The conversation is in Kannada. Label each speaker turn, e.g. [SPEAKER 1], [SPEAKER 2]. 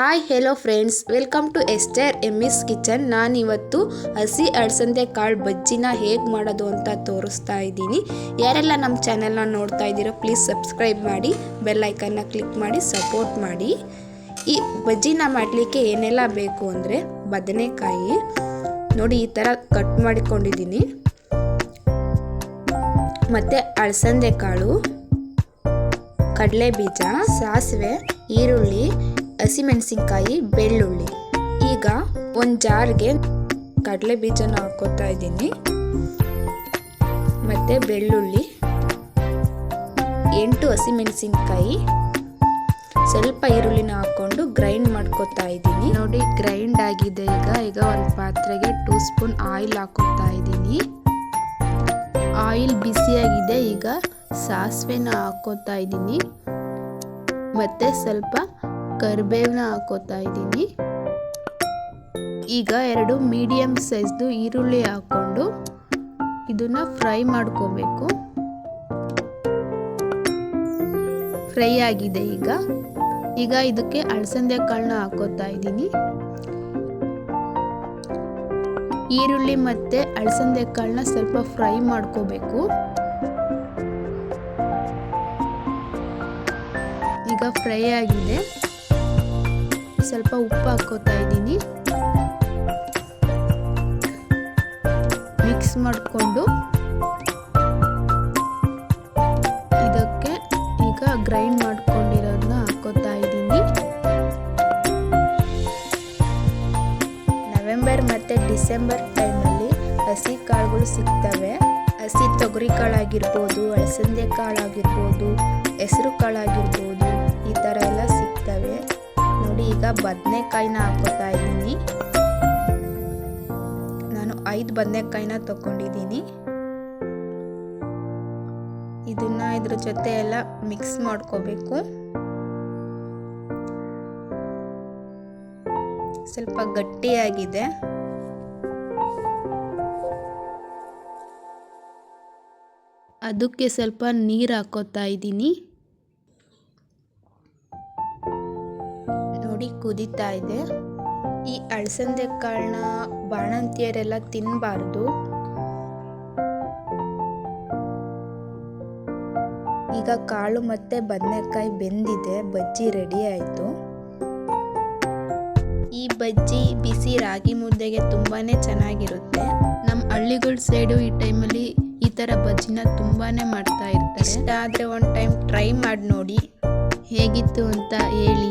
[SPEAKER 1] Hi hello friends welcome to Esther's kitchen ನಾನಿವತ್ತು ಹಸಿ ಅಳಸಂದೆ ಕಾಳು ಬಜ್ಜಿನ ಹೇಗೆ ಮಾಡೋದು ಅಂತ ತೋರಿಸ್ತಾ ಇದ್ದೀನಿ. ಯಾರೆಲ್ಲ ನಮ್ಮ ಚಾನೆಲ್ನ ನೋಡ್ತಾ ಇದ್ದೀರೋ ಪ್ಲೀಸ್ ಸಬ್ಸ್ಕ್ರೈಬ್ ಮಾಡಿ ಬೆಲ್ ಐಕನ್ನ ಕ್ಲಿಕ್ ಮಾಡಿ ಸಪೋರ್ಟ್ ಮಾಡಿ. ಈ ಬಜ್ಜಿನ ಮಾಡಲಿಕ್ಕೆ ಏನೆಲ್ಲ ಬೇಕು ಅಂದರೆ ಬದನೆಕಾಯಿ. ನೋಡಿ, ಈ ಥರ ಕಟ್ ಮಾಡಿಕೊಂಡಿದ್ದೀನಿ. ಮತ್ತು ಅಳಸಂದೆ ಕಾಳು ಕಡಲೆ ಬೀಜ ಸಾಸಿವೆ, ಈರುಳ್ಳಿ ಹಸಿಮೆಣಸಿನ್ಕಾಯಿ, ಬೆಳ್ಳುಳ್ಳಿ. ಈಗ ಒಂದು ಜಾರ್ಗೆ ಕಡಲೆ ಬೀಜನ ಹಾಕೋತಾ ಇದ್ದೀನಿ. ಮತ್ತು ಬೆಳ್ಳುಳ್ಳಿ, ಎಂಟು ಹಸಿಮೆಣಸಿನ್ಕಾಯಿ, ಸ್ವಲ್ಪ ಈರುಳ್ಳಿನ ಹಾಕ್ಕೊಂಡು ಗ್ರೈಂಡ್ ಮಾಡ್ಕೊತಾ ಇದ್ದೀನಿ. ನೋಡಿ, ಗ್ರೈಂಡ್ ಆಗಿದೆ ಈಗ. ಈಗ ಒಂದು ಪಾತ್ರೆಗೆ ಟೂ ಸ್ಪೂನ್ ಆಯಿಲ್ ಹಾಕೋತಾ ಇದ್ದೀನಿ. ಆಯಿಲ್ ಬಿಸಿಯಾಗಿದೆ ಈಗ ಸಾಸಿವೆನ ಹಾಕೋತಾ ಇದ್ದೀನಿ. ಮತ್ತು ಸ್ವಲ್ಪ ಕರಿಬೇವನ್ನ ಹಾಕೋತಾ ಇದ್ದೀನಿ. ಈಗ ಎರಡು ಮೀಡಿಯಮ್ ಸೈಜ್ದು ಈರುಳ್ಳಿ ಹಾಕ್ಕೊಂಡು ಇದನ್ನ ಫ್ರೈ ಮಾಡ್ಕೋಬೇಕು. ಫ್ರೈ ಆಗಿದೆ ಈಗ. ಈಗ ಇದಕ್ಕೆ ಅಳಸಂದೆ ಕಾಳನ್ನ ಹಾಕೋತಾ ಇದ್ದೀನಿ. ಈರುಳ್ಳಿ ಮತ್ತು ಅಳಸಂದೆ ಕಾಳನ್ನ ಸ್ವಲ್ಪ ಫ್ರೈ ಮಾಡ್ಕೋಬೇಕು. ಈಗ ಫ್ರೈ ಆಗಿದೆ. ಸ್ವಲ್ಪ ಉಪ್ಪು ಹಾಕೋತಾ ಇದ್ದೀನಿ. ಮಿಕ್ಸ್ ಮಾಡಿಕೊಂಡು ಇದಕ್ಕೆ ಈಗ ಗ್ರೈಂಡ್ ಮಾಡ್ಕೊಂಡಿರೋದನ್ನ ಹಾಕೋತಾ ಇದ್ದೀನಿ. ನವೆಂಬರ್ ಮತ್ತು ಡಿಸೆಂಬರ್ ಟೈಮಲ್ಲಿ ಹಸಿ ಕಾಳುಗಳು ಸಿಗ್ತವೆ. ಹಸಿ ತೊಗರಿ ಕಾಳಾಗಿರ್ಬೋದು, ಅಲಸಂದೆ ಕಾಳಾಗಿರ್ಬೋದು, ಹೆಸರು ಕಾಳಾಗಿರ್ಬೋದು, ಈ ಥರ ಎಲ್ಲ ಈಗ ಬದನೆಕಾಯಿನ ಹಾಕೋತಾ ಇದ್ದೀನಿ. ನಾನು ಐದು ಬದನೆಕಾಯಿನ ತಗೊಂಡಿದ್ದೀನಿ. ಇದನ್ನ ಇದ್ರ ಜೊತೆ ಎಲ್ಲ ಮಿಕ್ಸ್ ಮಾಡ್ಕೋಬೇಕು. ಸ್ವಲ್ಪ ಗಟ್ಟಿಯಾಗಿದೆ. ಅದಕ್ಕೆ ಸ್ವಲ್ಪ ನೀರು ಹಾಕೋತಾ ಇದ್ದೀನಿ. ನೋಡಿ ಕುದೀತಾ ಇದೆ. ಈ ಅಳಸಂದೆ ಕಾಳನ್ನ ಬಾಣಂತಿಯರೆಲ್ಲ ತಿನ್ನಬಾರ್ದು ಈಗ ಕಾಳು ಮತ್ತೆ ಬದನೆಕಾಯಿ ಬೆಂದಿದೆ. ಬಜ್ಜಿ ರೆಡಿ ಆಯಿತು. ಈ ಬಜ್ಜಿ ಬಿಸಿ ರಾಗಿ ಮುದ್ದೆಗೆ ತುಂಬಾ ಚೆನ್ನಾಗಿರುತ್ತೆ. ನಮ್ಮ ಹಳ್ಳಿಗಳ ಸೈಡು ಈ ಟೈಮಲ್ಲಿ ಈ ಥರ ಬಜ್ಜಿನ ತುಂಬಾ ಮಾಡ್ತಾ ಇರ್ತಾರೆ. ಇಷ್ಟ ಆದರೆ ಒಂದು ಟೈಮ್ ಟ್ರೈ ಮಾಡಿ ನೋಡಿ. ಹೇಗಿತ್ತು ಅಂತ ಹೇಳಿ.